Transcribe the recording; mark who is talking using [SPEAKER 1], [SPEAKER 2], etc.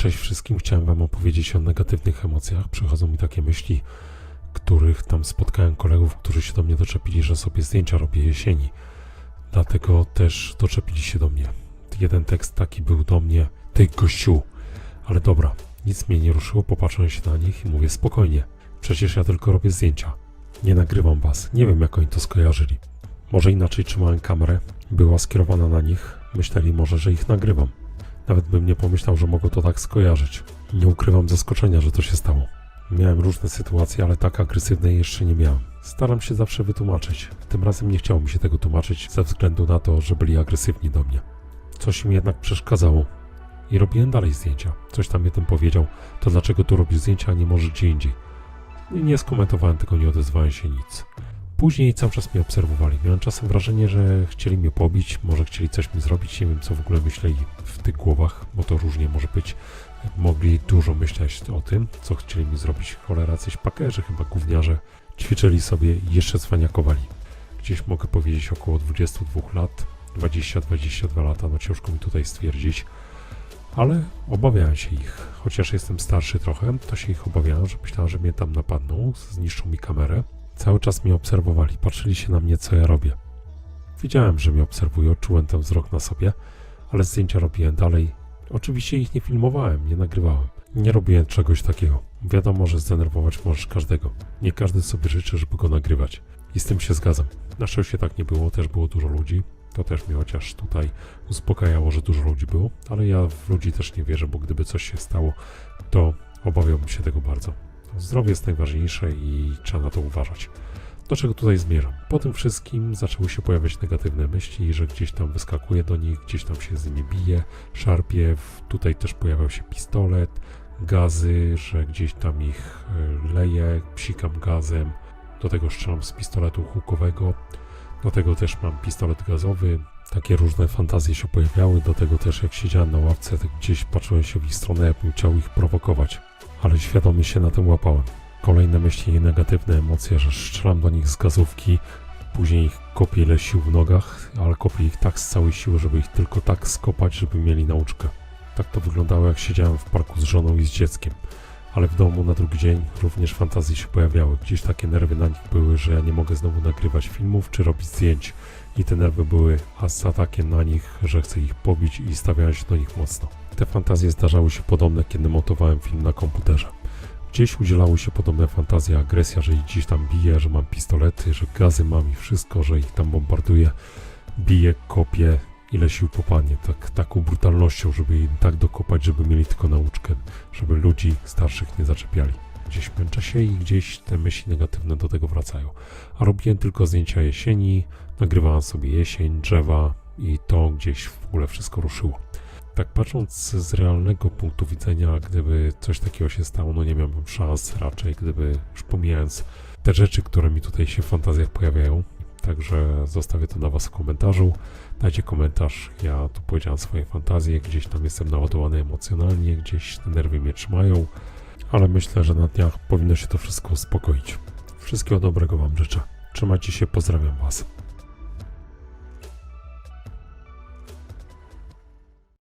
[SPEAKER 1] Cześć wszystkim, chciałem Wam opowiedzieć o negatywnych emocjach. Przychodzą mi takie myśli, których tam spotkałem kolegów, którzy się do mnie doczepili, że sobie zdjęcia robię jesieni. Dlatego też doczepili się do mnie. Jeden tekst taki był do mnie, ty gościu. Ale dobra, nic mnie nie ruszyło, popatrzyłem się na nich i mówię spokojnie. Przecież ja tylko robię zdjęcia. Nie nagrywam was. Nie wiem jak oni to skojarzyli. Może inaczej trzymałem kamerę, była skierowana na nich. Myśleli może, że ich nagrywam. Nawet bym nie pomyślał, że mogą to tak skojarzyć. Nie ukrywam zaskoczenia, że to się stało. Miałem różne sytuacje, ale tak agresywnej jeszcze nie miałem. Staram się zawsze wytłumaczyć. Tym razem nie chciało mi się tego tłumaczyć ze względu na to, że byli agresywni do mnie. Coś mi jednak przeszkadzało. I robiłem dalej zdjęcia. Coś tam jeden powiedział, to dlaczego tu robisz zdjęcia, a nie może gdzie indziej. I nie skomentowałem tego, nie odezwałem się nic. Później cały czas mnie obserwowali. Miałem czasem wrażenie, że chcieli mnie pobić, może chcieli coś mi zrobić. Nie wiem, co w ogóle myśleli w tych głowach, bo to różnie może być. Mogli dużo myśleć o tym, co chcieli mi zrobić. Cholera, coś pakerzy, chyba gówniarze. Ćwiczyli sobie i jeszcze cwaniakowali. Gdzieś mogę powiedzieć około 22 lat, 20-22 lata, no ciężko mi tutaj stwierdzić. Ale obawiałem się ich. Chociaż jestem starszy trochę, to się ich obawiałem, że myślałem, że mnie tam napadną, zniszczą mi kamerę. Cały czas mnie obserwowali, patrzyli się na mnie, co ja robię. Wiedziałem, że mnie obserwują, czułem ten wzrok na sobie, ale zdjęcia robiłem dalej. Oczywiście ich nie filmowałem, nie nagrywałem. Nie robiłem czegoś takiego. Wiadomo, że zdenerwować możesz każdego. Nie każdy sobie życzy, żeby go nagrywać. I z tym się zgadzam. Na szczęście tak nie było, też było dużo ludzi. To też mnie chociaż tutaj uspokajało, że dużo ludzi było, ale ja w ludzi też nie wierzę, bo gdyby coś się stało, to obawiałbym się tego bardzo. Zdrowie jest najważniejsze i trzeba na to uważać. Do czego tutaj zmierzam? Po tym wszystkim zaczęły się pojawiać negatywne myśli, że gdzieś tam wyskakuje do nich, gdzieś tam się z nimi bije, szarpie. Tutaj też pojawiał się pistolet, gazy, że gdzieś tam ich e, leje, psikam gazem. Do tego strzelam z pistoletu hukowego. Do tego też mam pistolet gazowy. Takie różne fantazje się pojawiały. Do tego też jak siedziałem na ławce, to gdzieś patrzyłem się w ich stronę, jakbym chciał ich prowokować. Ale świadomie się na tym łapałem. Kolejne myśli i negatywne emocje, że strzelam do nich z gazówki, później ich kopię ile sił w nogach, ale kopię ich tak z całej siły, żeby ich tylko tak skopać, żeby mieli nauczkę. Tak to wyglądało jak siedziałem w parku z żoną i z dzieckiem. Ale w domu na drugi dzień również fantazje się pojawiały. Gdzieś takie nerwy na nich były, że ja nie mogę znowu nagrywać filmów czy robić zdjęć. I te nerwy były a z na nich, że chcę ich pobić i stawiałem się do nich mocno. Te fantazje zdarzały się podobne, kiedy montowałem film na komputerze. Gdzieś udzielały się podobne fantazje, agresja, że ich gdzieś tam bije, że mam pistolety, że gazy mam i wszystko, że ich tam bombarduję, bije, kopię, ile sił popadnie, tak, taką brutalnością, żeby im tak dokopać, żeby mieli tylko nauczkę, żeby ludzi starszych nie zaczepiali. Gdzieś męczę się i gdzieś te myśli negatywne do tego wracają. A robiłem tylko zdjęcia jesieni, nagrywałem sobie jesień, drzewa i to gdzieś w ogóle wszystko ruszyło. Tak patrząc z realnego punktu widzenia, gdyby coś takiego się stało, no nie miałbym szans raczej, gdyby już pomijając te rzeczy, które mi tutaj się w fantazjach pojawiają. Także zostawię to dla Was w komentarzu. Dajcie komentarz. Ja tu powiedziałem swoje fantazje, gdzieś tam jestem naładowany emocjonalnie, gdzieś te nerwy mnie trzymają, ale myślę, że na dniach powinno się to wszystko uspokoić. Wszystkiego dobrego Wam życzę. Trzymajcie się, pozdrawiam Was.